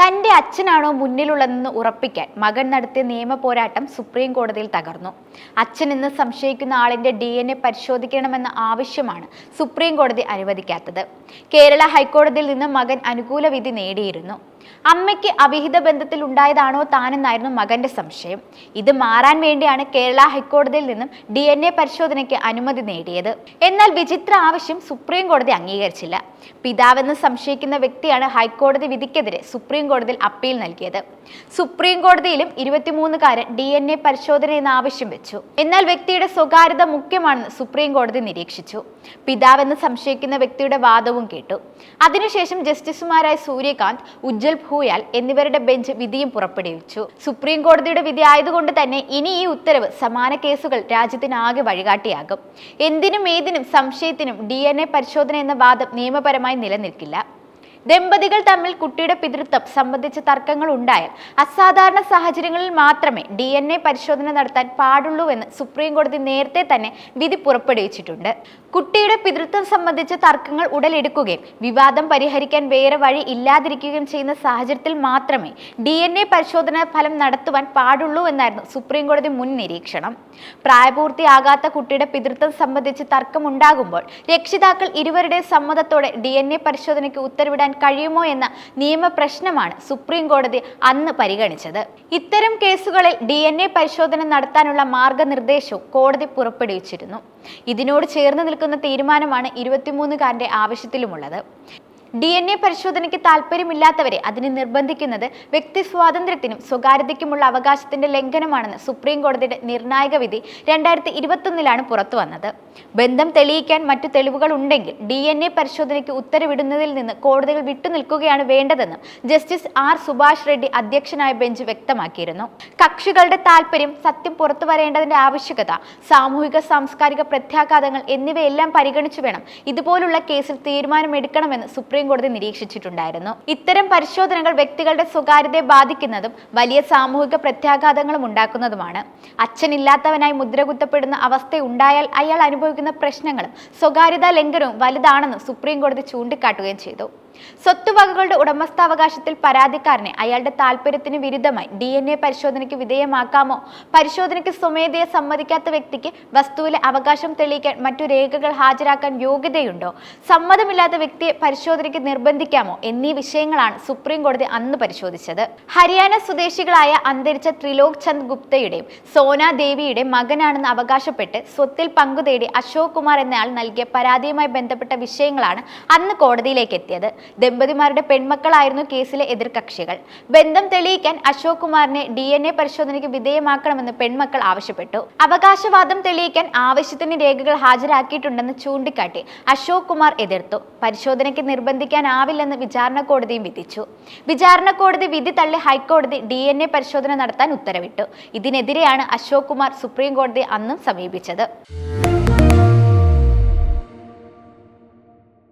തന്റെ അച്ഛനാണോ മുന്നിലുള്ളതെന്ന് ഉറപ്പിക്കാൻ മകൻ നടത്തിയ നിയമ പോരാട്ടം സുപ്രീം കോടതിയിൽ തകർന്നു. അച്ഛൻ എന്ന് സംശയിക്കുന്ന ആളിന്റെ ഡി എൻ എ പരിശോധിക്കണമെന്ന ആവശ്യമാണ് സുപ്രീം കോടതി അനുവദിക്കാത്തത്. കേരള ഹൈക്കോടതിയിൽ നിന്ന് മകൻ അനുകൂല വിധി നേടിയിരുന്നു. അമ്മയ്ക്ക് അവിഹിത ബന്ധത്തിൽ ഉണ്ടായതാണോ താനെന്നായിരുന്നു മകന്റെ സംശയം. ഇത് മാറാൻ വേണ്ടിയാണ് കേരള ഹൈക്കോടതിയിൽ നിന്നും ഡി എൻ എ പരിശോധനയ്ക്ക് അനുമതി നേടിയത്. എന്നാൽ വിചിത്ര ആവശ്യം സുപ്രീം കോടതി അംഗീകരിച്ചില്ല. പിതാവെന്ന് സംശയിക്കുന്ന വ്യക്തിയാണ് ഹൈക്കോടതി വിധിക്കെതിരെ സുപ്രീം കോടതിയിൽ അപ്പീൽ നൽകിയത്. സുപ്രീം കോടതിയിലും ഇരുപത്തിമൂന്നുകാരൻ ഡി എൻ എ പരിശോധന എന്ന ആവശ്യം വെച്ചു. എന്നാൽ വ്യക്തിയുടെ സ്വകാര്യത മുഖ്യമാണെന്ന് സുപ്രീം കോടതി നിരീക്ഷിച്ചു. പിതാവെന്ന് സംശയിക്കുന്ന വ്യക്തിയുടെ വാദവും കേട്ടു. അതിനുശേഷം ജസ്റ്റിസുമാരായ സൂര്യകാന്ത് ഭൂയാൽ എന്നിവരുടെ ബെഞ്ച് വിധിയും പുറപ്പെടുവിച്ചു. സുപ്രീം കോടതിയുടെ വിധി ആയതുകൊണ്ട് തന്നെ ഇനി ഈ ഉത്തരവ് സമാന കേസുകൾ രാജ്യത്തിനാകെ വഴികാട്ടിയാകും. എന്തിനും ഏതിനും സംശയത്തിനും ഡി പരിശോധന എന്ന വാദം നിയമപരമായി നിലനിൽക്കില്ല. ദമ്പതികൾ തമ്മിൽ കുട്ടിയുടെ പിതൃത്വം സംബന്ധിച്ച തർക്കങ്ങൾ ഉണ്ടായാൽ അസാധാരണ സാഹചര്യങ്ങളിൽ മാത്രമേ ഡി എൻ എ പരിശോധന നടത്താൻ പാടുള്ളൂവെന്ന് സുപ്രീം കോടതി നേരത്തെ തന്നെ വിധി പുറപ്പെടുവിച്ചിട്ടുണ്ട്. കുട്ടിയുടെ പിതൃത്വം സംബന്ധിച്ച തർക്കങ്ങൾ ഉടലെടുക്കുകയും വിവാദം പരിഹരിക്കാൻ വേറെ വഴി ഇല്ലാതിരിക്കുകയും ചെയ്യുന്ന സാഹചര്യത്തിൽ മാത്രമേ ഡി എൻ എ പരിശോധനാ ഫലം നടത്തുവാൻ പാടുള്ളൂ എന്നായിരുന്നു സുപ്രീം കോടതി മുൻ നിരീക്ഷണം. പ്രായപൂർത്തിയാകാത്ത കുട്ടിയുടെ പിതൃത്വം സംബന്ധിച്ച് തർക്കമുണ്ടാകുമ്പോൾ രക്ഷിതാക്കൾ ഇരുവരുടെ സമ്മതത്തോടെ ഡി എൻ എ പരിശോധനയ്ക്ക് ഉത്തരവിടാൻ കഴിയുമോ എന്ന നിയമപ്രശ്നമാണ് സുപ്രീം കോടതി അന്ന് പരിഗണിച്ചത്. ഇത്തരം കേസുകളിൽ ഡി പരിശോധന നടത്താനുള്ള മാർഗനിർദ്ദേശവും കോടതി പുറപ്പെടുവിച്ചിരുന്നു. ഇതിനോട് ചേർന്ന് നിൽക്കുന്ന തീരുമാനമാണ് ഇരുപത്തിമൂന്നുകാരന്റെ ആവശ്യത്തിലുമുള്ളത്. ഡി എൻ എ പരിശോധനയ്ക്ക് താല്പര്യമില്ലാത്തവരെ അതിനെ നിർബന്ധിക്കുന്നത് വ്യക്തി സ്വാതന്ത്ര്യത്തിനും സ്വകാര്യതയ്ക്കുമുള്ള അവകാശത്തിന്റെ ലംഘനമാണെന്ന് സുപ്രീം കോടതിയുടെ നിർണായക വിധി രണ്ടായിരത്തി ഇരുപത്തൊന്നിലാണ് പുറത്തു വന്നത്. ബന്ധം തെളിയിക്കാൻ മറ്റു തെളിവുകൾ ഉണ്ടെങ്കിൽ ഡി എൻ എ പരിശോധനയ്ക്ക് ഉത്തരവിടുന്നതിൽ നിന്ന് കോടതികൾ വിട്ടുനിൽക്കുകയാണ് വേണ്ടതെന്ന് ജസ്റ്റിസ് ആർ സുഭാഷ് റെഡ്ഡി അധ്യക്ഷനായ ബെഞ്ച് വ്യക്തമാക്കിയിരുന്നു. കക്ഷികളുടെ താല്പര്യം സത്യം പുറത്തു വരേണ്ടതിന്റെ ആവശ്യകത സാമൂഹിക സാംസ്കാരിക പ്രത്യാഘാതങ്ങൾ എന്നിവയെല്ലാം പരിഗണിച്ചു വേണം. ഇതുപോലുള്ള കേസിൽ തീരുമാനമെടുക്കണമെന്ന് സുപ്രീം കോടതി നിരീക്ഷിച്ചിട്ടുണ്ടായിരുന്നു. ഇത്തരം പരിശോധനകൾ വ്യക്തികളുടെ സ്വകാര്യതയെ ബാധിക്കുന്നതും വലിയ സാമൂഹിക പ്രത്യാഘാതങ്ങളും ഉണ്ടാക്കുന്നതുമാണ്. അച്ഛനില്ലാത്തവനായി മുദ്രകുത്തപ്പെടുന്ന അവസ്ഥ ഉണ്ടായാൽ അയാൾ അനുഭവിക്കുന്ന പ്രശ്നങ്ങളും സ്വകാര്യതാ ലംഘനവും വലുതാണെന്ന് സുപ്രീം കോടതി ചൂണ്ടിക്കാട്ടുകയും ചെയ്തു. സ്വത്തുവകകളുടെ ഉടമസ്ഥാവകാശത്തിൽ പരാതിക്കാരനെ അയാളുടെ താല്പര്യത്തിന് വിരുദ്ധമായി ഡി എൻ എ പരിശോധനയ്ക്ക് വിധേയമാക്കാമോ? പരിശോധനയ്ക്ക് സ്വമേധയെ സമ്മതിക്കാത്ത വ്യക്തിക്ക് വസ്തുവിലെ അവകാശം തെളിയിക്കാൻ മറ്റു രേഖകൾ ഹാജരാക്കാൻ യോഗ്യതയുണ്ടോ? സമ്മതമില്ലാത്ത വ്യക്തിയെ പരിശോധനയ്ക്ക് നിർബന്ധിക്കാമോ? എന്നീ വിഷയങ്ങളാണ് സുപ്രീം കോടതി അന്ന് പരിശോധിച്ചത്. ഹരിയാന സ്വദേശികളായ അന്തരിച്ച ത്രിലോക് ചന്ദ് ഗുപ്തയുടെയും സോന ദേവിയുടെ മകനാണെന്ന് അവകാശപ്പെട്ട് സ്വത്തിൽ പങ്കുതേടി അശോക് കുമാർ എന്നയാൾ നൽകിയ പരാതിയുമായി ബന്ധപ്പെട്ട വിഷയങ്ങളാണ് അന്ന് കോടതിയിലേക്ക് എത്തിയത് ദമ്പതിമാരുടെ പെൺമക്കളായിരുന്നു കേസിലെ എതിർകക്ഷികൾ. ബന്ധം തെളിയിക്കാൻ അശോക് കുമാറിനെ ഡി എൻ എ പരിശോധനയ്ക്ക് വിധേയമാക്കണമെന്ന് പെൺമക്കൾ ആവശ്യപ്പെട്ടു. അവകാശവാദം തെളിയിക്കാൻ ആവശ്യത്തിന് രേഖകൾ ഹാജരാക്കിയിട്ടുണ്ടെന്ന് ചൂണ്ടിക്കാട്ടി അശോക് കുമാർ എതിർത്തു. പരിശോധനയ്ക്ക് നിർബന്ധിക്കാനാവില്ലെന്ന് വിചാരണ കോടതിയും വിധിച്ചു. വിചാരണ കോടതി വിധി തള്ളി ഹൈക്കോടതി ഡി എൻ എ പരിശോധന നടത്താൻ ഉത്തരവിട്ടു. ഇതിനെതിരെയാണ് അശോക് കുമാർ സുപ്രീം കോടതി അന്നും സമീപിച്ചത്.